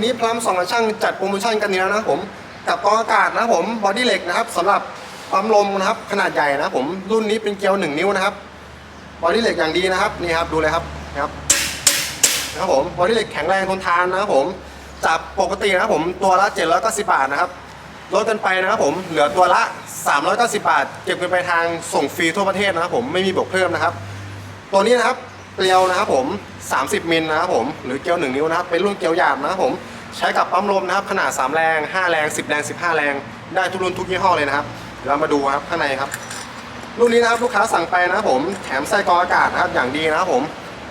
วันนี้พลัมสองช่างจัดโปรโมชั่นกันนี้แล้วนะผม กับกองอากาศนะผมบอดี้เหล็กนะครับสำหรับปั๊มลมนะครับขนาดใหญ่นะผมรุ่นนี้เป็นเกลียวหนึ่งนิ้วนะครับบอดี้เหล็กอย่างดีนะครับนี่ครับดูเลยครับนะครับนะครับผมบอดี้เหล็กแข็งแรงทนทานนะครับผมจากปกตินะครับผมตัวละ790บาทนะครับลดกันไปนะครับผมเหลือตัวละ 390 บาท เก็บเงินไปทางส่งฟรีทั่วประเทศนะครับผมไม่มีบวกเพิ่มนะครับ ตัวนี้นะครับ เกลียวนะครับผม 30มิลนะครับผม หรือเกลียว1นิ้วนะครับ เป็นรุ่นเกลียวหยาบนะครับผม ใช้กับปั๊มลมนะครับ ขนาด 3 แรง 5 แรง 10 แรง 15 แรง ได้ทุกรุ่นทุกยี่ห้อเลยนะครับเดี๋ยวเรามาดูครับข้างในครับ รุ่นนี้นะครับลูกค้าสั่งไปนะครับผม แถมไส้กรองอากาศนะครับอย่างดีนะครับผม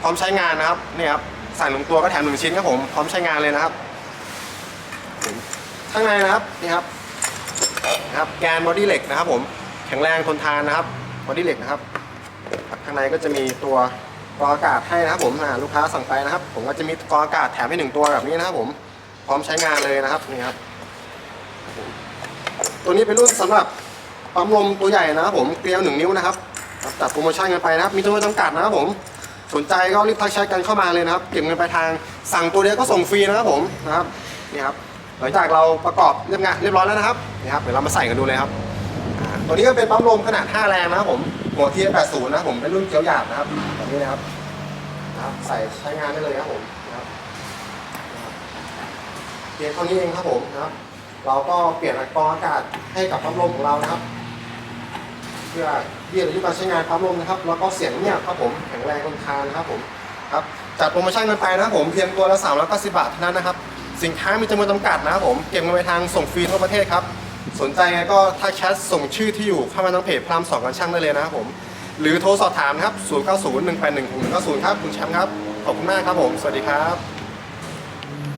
พร้อมใช้งานนะครับ นี่ครับใส่งหนึ่งตัวก็แถมหนึ่งชิ้นครับผม พร้อมใช้งานเลยนะครับ ข้างในนะครับ นี่ครับนะครับ แกนบอดี้เหล็กนะครับผม แข็งแรงทนทานนะครับ บอดี้เหล็กนะครับ ข้างในก็จะมีตัว กองอากาศให้นะครับผมลูกค้าสั่งไปนะครับ ผมก็จะมีกองอากาศแถมให้หนึ่งตัวแบบนี้นะครับผมพร้อมใช้งานเลยนะครับนี่ครับตัวนี้เป็นรุ่นสำหรับปั๊มลมตัวใหญ่นะครับผมเกลียวหนึ่งนิ้วนะครับครับจัดโปรโมชั่นกันไปนะครับ มีจำนวนจำกัดนะครับผมสนใจก็รีบทักแชทกันเข้ามาเลยนะครับเก็บเงินไปลายทางสั่งตัวเดียวก็ส่งฟรีนะครับผมนะครับนี่ครับหลังจากเราประกอบเรียบงานเรียบร้อยแล้วนะครับนี่ครับเดี๋ยวเรามาใส่กันดูเลยครับ ตัวนี้ก็เป็นปั๊มลมขนาด 5 แรงนะครับผมหัวเทียน80 นะครับผมเป็นรุ่นเกียวหยาบนะครับแบบนี้นะครับนะครับ ใส่ใช้งานได้เลยครับผมนะครับเพียงเท่านี้เองครับผมนะครับ เราก็เปลี่ยนกรองอากาศให้กับปั๊มลมของเรานะครับ เพื่อยืดอายุการใช้งานปั๊มลมนะครับ แล้วก็เสียงเงียบครับผมแข็งแรงทนทานนะครับผมครับจัดโปรโมชั่นกันไปนะครับผมเพียงตัวละ390บาทเท่านั้นนะครับ สินค้ามีจำนวนจำกัดนะครับผมเก็บเงินไปทางส่งฟรีทั่วประเทศครับ สนใจไงก็ถ้าแชทส่งชื่อที่อยู่เข้ามาทางเพจพรามสองกันช่างได้เลยนะครับผม หรือโทรสอบถามครับ 0 9 0 1 8 1 6 1 9 0 ครับ คุณแชมป์ครับ ขอบคุณมากครับผม สวัสดีครับ